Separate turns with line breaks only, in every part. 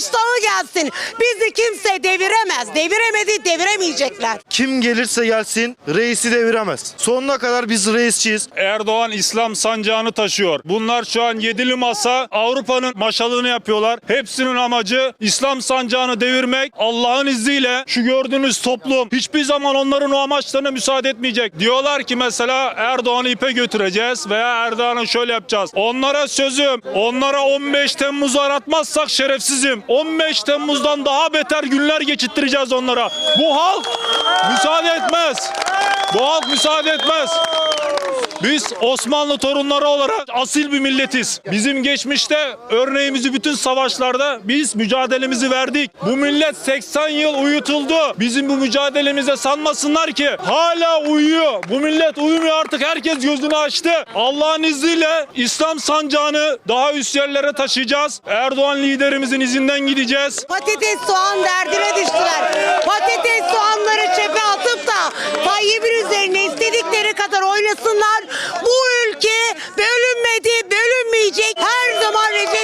Kılıçdaroğlu gelsin. Bizi kimse deviremez. Deviremedi, deviremeyecekler.
Kim gelirse gelsin reisi deviremez. Sonuna kadar biz reisçiyiz.
Erdoğan İslam sancağını taşıyor. Bunlar şu an yedili masa Avrupa'nın maşalığını yapıyorlar. Hepsinin amacı İslam sancağını devirmek. Allah'ın izniyle şu gördüğünüz toplum hiçbir zaman onların o amaçlarına müsaade etmeyecek. Diyorlar ki mesela Erdoğan'ı ipe götüreceğiz veya Erdoğan'ı şöyle yapacağız. Onlara sözüm, onlara 15 Temmuz'u aratmazsak şerefsizim. 15 Temmuz'dan daha beter günler geçittireceğiz onlara. Bu halk müsaade etmez. Bu halk müsaade etmez. Biz Osmanlı torunları olarak asil bir milletiz. Bizim geçmişte örneğimizi bütün savaşlarda biz mücadelemizi verdik. Bu millet 80 yıl uyutuldu. Bizim bu mücadelemize sanmasınlar ki hala uyuyor. Bu millet uyumuyor artık herkes gözünü açtı. Allah'ın izniyle İslam sancağını daha üst yerlere taşıyacağız. Erdoğan liderimizin izinden gideceğiz.
Patates soğan derdine düştüler. Patates soğanları çöpe atıp da Tayyip'in üzerine istedikleri kadar oynasınlar. Bu ülke bölünmedi, bölünmeyecek. Her zaman Recep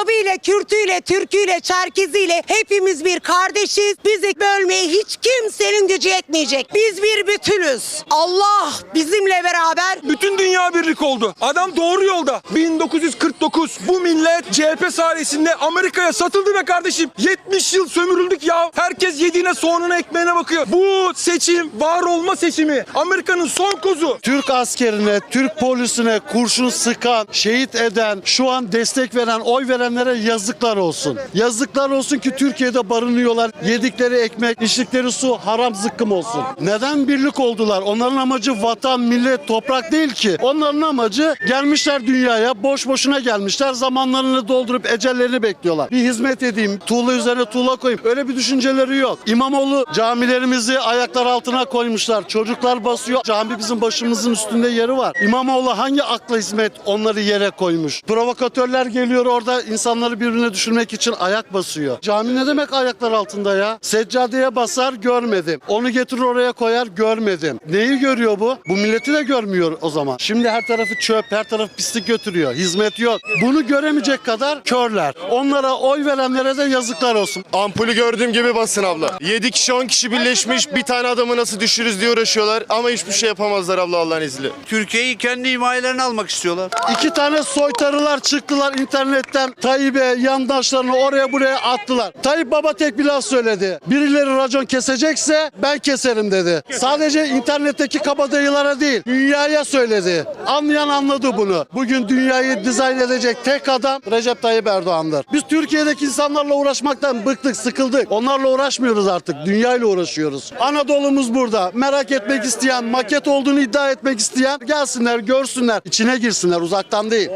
Arabıyla, Kürtüyle, Türküyle, Çerkeziyle hepimiz bir kardeşiz. Bizi bölmeye hiç kimsenin gücü yetmeyecek. Biz bir bütünüz. Allah bizimle beraber
Bütün dünya birlik oldu. Adam doğru yolda. 1949 bu millet CHP sayesinde Amerika'ya satıldı be kardeşim. 70 yıl sömürüldük ya. Herkes yediğine soğanına ekmeğine bakıyor. Bu seçim var olma seçimi. Amerika'nın son kozu.
Türk askerine, Türk polisine kurşun sıkan, şehit eden, şu an destek veren, oy verenlere yazıklar olsun. Yazıklar olsun ki Türkiye'de barınıyorlar. Yedikleri ekmek, içtikleri su haram zıkkım olsun. Neden birlik oldular? Onların amacı vatan, millet, toprak değil ki. Onların amacı gelmişler dünyaya, boş boşuna gelmişler. Zamanlarını doldurup ecellerini bekliyorlar. Bir hizmet edeyim, tuğla üzerine tuğla koyayım. Öyle bir düşünceleri yok. İmamoğlu camilerimizi ayaklar altına koymuşlar. Çocuklar basıyor. Cami bizim başımızın üstünde yeri var. İmamoğlu hangi akla hizmet onları yere koymuş? Provokatörler geliyor orada insanları birbirine düşürmek için ayak basıyor. Cami ne demek ayaklar altında ya? Seccadeye basar görmedim. Onu getirir oraya koyar görmedim. Neyi görüyor bu? Bu milleti de görmüyor o zaman. Şimdi her tarafı çöp, her taraf pislik götürüyor. Hizmet yok. Bunu göremeyecek kadar körler. Onlara oy verenlere de yazıklar olsun.
Ampulü gördüğüm gibi basın abla. 7 kişi 10 kişi birleşmiş bir tane adamı nasıl düşürürüz diye uğraşıyorlar. Ama hiçbir şey yapamazlar abla Allah'ın izniyle.
Türkiye'yi kendi himayelerine almak istiyorlar.
İki tane soytarılar çıktılar internetten Tayyip'e yandaşlarını oraya buraya attılar. Tayyip Baba tek bir laf söyledi. Birileri racon kesecekse ben keserim dedi. Sadece internetteki kabadayılara değil dünyaya söyledi. Anlayan anladı bunu. Bugün dünyayı dizayn edecek tek adam Recep Tayyip Erdoğan'dır. Biz Türkiye'deki insanlarla uğraşmaktan bıktık, sıkıldık. Onlarla uğraşmıyoruz artık. Dünyayla uğraşıyoruz. Anadolu'muz burada. Merak etmek isteyen, maket olduğunu iddia etmek isteyen gelsinler, görsünler, içine girsinler uzaktan değil.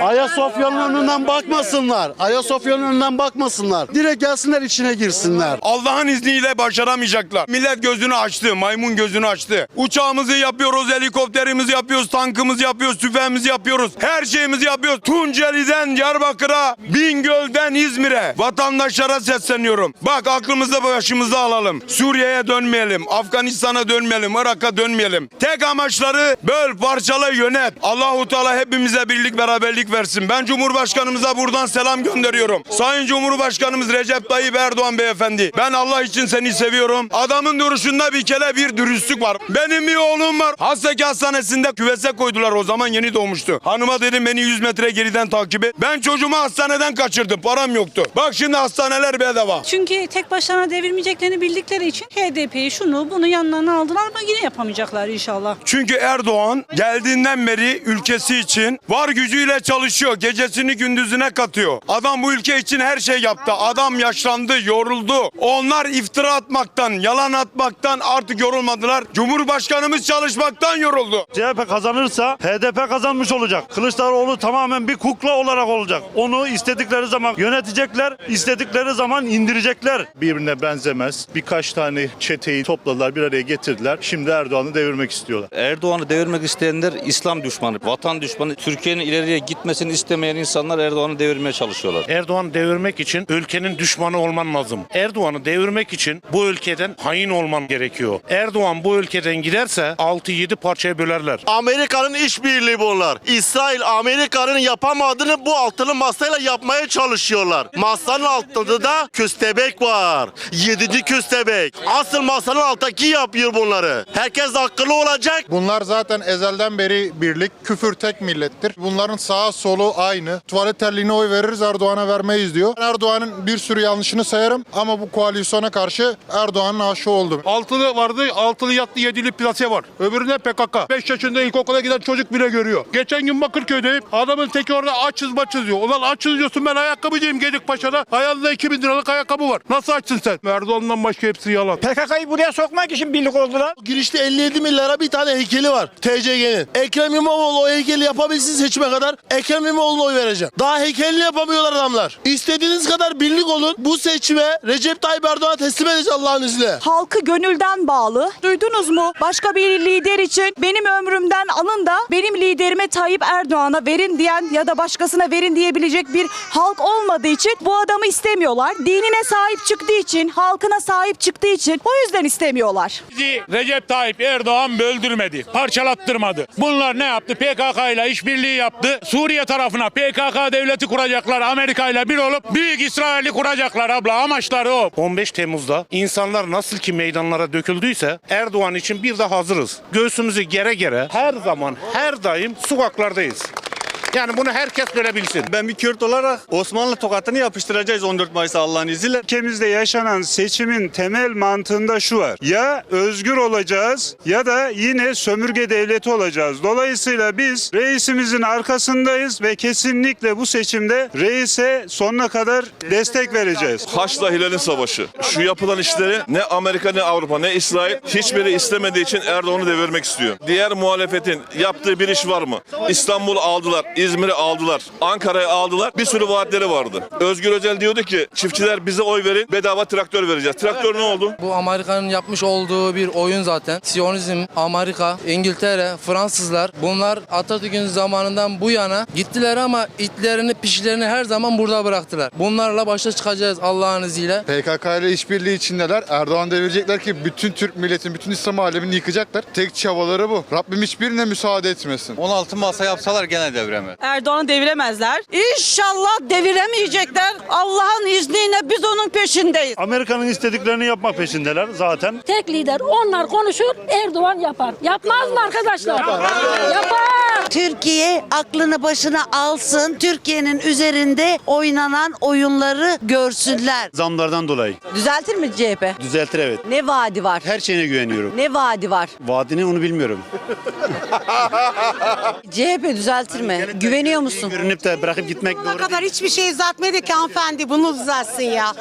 Ayasofya'nın önünden bakmasınlar. Ayasofya'nın önünden bakmasınlar. Direkt gelsinler içine girsinler.
Allah'ın izniyle başaramayacaklar. Millet gözünü açtı, maymun gözünü açtı. Uçağımızı yapıyoruz, helikopterimizi yapıyoruz, tankımızı yapıyoruz, tüfeğimizi yapıyoruz. Her şeyimizi yapıyoruz. Tunceli'den Diyarbakır'a, Bingöl'den İzmir'e vatandaşlara sesleniyorum. Bak aklımızda başımızda alalım. Suriye'ye dönmeyelim, Afganistan'a dönmeyelim, Irak'a dönmeyelim. Tek amaçları böl, parçala, yönet. Allahu Teala hepimize birlik beraberlik versin. Ben Cumhurbaşkanımıza buradan selam gönderiyorum. Sayın Cumhurbaşkanımız Recep Tayyip Erdoğan beyefendi. Ben Allah için seni seviyorum. Adamın duruşunda bir kere bir dürüstlük var. Benim bir oğlum var. Hastaki hastanesinde küvese koydular o zaman yeni doğmuştu. Hanıma dedim beni 100 metre geriden takip et. Ben çocuğumu hastaneden kaçırdım. Param yoktu. Bak şimdi hastaneler bedava.
Çünkü tek başlarına devirmeyeceklerini bildikleri için HDP'yi şunu bunu yanlarına aldılar ama yine yapamayacaklar inşallah.
Çünkü Erdoğan geldiğinden beri ülkesi için var gücüyle çalışıyor. Gecesini gündüzüne katıyor. Adam bu ülke için her şey yaptı. Adam yaşlandı, yoruldu. Onlar iftira atmaktan, yalan atmaktan artık yorulmadılar. Cumhurbaşkanımız çalışmaktan yoruldu.
CHP kazanırsa HDP kazanmış olacak. Kılıçdaroğlu tamamen bir kukla olarak olacak. Onu istedikleri zaman yönetecekler, istedikleri zaman indirecekler. Birbirine benzemez. Birkaç tane çeteyi topladılar, bir araya getirdiler. Şimdi Erdoğan'ı devirmek istiyorlar.
Erdoğan'ı devirmek isteyenler İslam düşmanı, vatan düşmanı. Türkiye'nin ileriye gitmesini istemeyen insanlar Erdoğan'ı devirmeye çalışıyor. çalışıyorlar.
Erdoğan devirmek için ülkenin düşmanı olman lazım. Erdoğan'ı devirmek için bu ülkeden hain olman gerekiyor. Erdoğan bu ülkeden giderse 6-7 parçaya bölerler.
Amerika'nın işbirliği bunlar. İsrail Amerika'nın yapamadığını bu altılı masayla yapmaya çalışıyorlar. Masanın altında da köstebek var. Yedinci köstebek. Asıl masanın alttaki yapıyor bunları. Herkes akıllı olacak.
Bunlar zaten ezelden beri birlik. Küfür tek millettir. Bunların sağa solu aynı. Tuvalet terliğine oy veririz Erdoğan'a vermeyiz diyor. Erdoğan'ın bir sürü yanlışını sayarım ama bu koalisyona karşı Erdoğan'ın aşı oldum.
Altılı vardı, altılı yattı, yedili plase var. Öbürüne PKK. 5 yaşında ilkokula giden çocuk bile görüyor. Geçen gün Bakırköy'deyim. Adamın teki orada açız maçız diyor. Ulan açız diyorsun ben ayakkabıcıyım Gedikpaşa'da. Ayağında 2000 liralık ayakkabı var. Nasıl açsın sen? Erdoğan'dan başka hepsi yalan.
PKK'yı buraya sokmak için birlik oldular.
Girişte 57 milyara bir tane heykeli var. TCG'nin. Ekrem İmamoğlu o heykeli yapabilsin seçime kadar. Ekrem İmamoğlu'na oy vereceğim. Daha heykelini yapamıyorlar adamlar. İstediğiniz kadar birlik olun. Bu seçime Recep Tayyip Erdoğan'a teslim edeceğiz Allah'ın izniyle.
Halkı gönülden bağlı. Duydunuz mu? Başka bir lider için benim ömrümden alın da benim liderime Tayyip Erdoğan'a verin diyen ya da başkasına verin diyebilecek bir halk olmadığı için bu adamı istemiyorlar. Dinine sahip çıktığı için, halkına sahip çıktığı için o yüzden istemiyorlar.
Bizi Recep Tayyip Erdoğan böldürmedi, parçalattırmadı. Bunlar ne yaptı? PKK ile işbirliği yaptı. Suriye tarafına PKK devleti kuracaklar. Amerika ile bir olup Büyük İsrail'i kuracaklar abla. Amaçları o.
15 Temmuz'da insanlar nasıl ki meydanlara döküldüyse Erdoğan için bir de hazırız. Göğsümüzü gere gere her zaman her daim sokaklardayız. Yani bunu herkes görebilsin.
Ben bir Kürt olarak Osmanlı tokatını yapıştıracağız 14 Mayıs'ta Allah'ın izniyle.
Ülkemizde yaşanan seçimin temel mantığında şu var. Ya özgür olacağız ya da yine sömürge devleti olacağız. Dolayısıyla biz reisimizin arkasındayız ve kesinlikle bu seçimde reise sonuna kadar destek vereceğiz.
Haçla Hilal'in savaşı. Şu yapılan işleri ne Amerika ne Avrupa ne İsrail hiçbiri istemediği için Erdoğan'ı devirmek istiyor. Diğer muhalefetin yaptığı bir iş var mı? İstanbul'u aldılar, İzmir'i aldılar, Ankara'yı aldılar. Bir sürü vaatleri vardı. Özgür Özel diyordu ki çiftçiler bize oy verin bedava traktör vereceğiz. Traktör ne oldu?
Bu Amerika'nın yapmış olduğu bir oyun zaten. Siyonizm, Amerika, İngiltere, Fransızlar bunlar Atatürk'ün zamanından bu yana gittiler ama itlerini, pişlerini her zaman burada bıraktılar. Bunlarla başa çıkacağız Allah'ın izniyle.
PKK ile işbirliği içindeler. Erdoğan devirecekler ki bütün Türk milletin, bütün İslam alemini yıkacaklar. Tek çabaları bu. Rabbim hiçbirine müsaade etmesin.
16 masa yapsalar gene devremez.
Erdoğan'ı deviremezler. İnşallah deviremeyecekler. Allah'ın izniyle biz onun peşindeyiz.
Amerika'nın istediklerini yapmak peşindeler zaten.
Tek lider onlar konuşur Erdoğan yapar. Yapmaz mı arkadaşlar? Yapar.
Türkiye aklını başına alsın. Türkiye'nin üzerinde oynanan oyunları görsünler.
Zamlardan dolayı.
Düzeltir mi CHP?
Düzeltir evet.
Ne vaadi var?
Her şeyine güveniyorum.
Ne vaadi var?
Vaadini onu bilmiyorum.
CHP düzeltir mi? Güveniyor musun?
Görünüp de bırakıp gitmek
Ne kadar hiçbir şey düzeltmedi ki hanımefendi bunu düzelsin ya.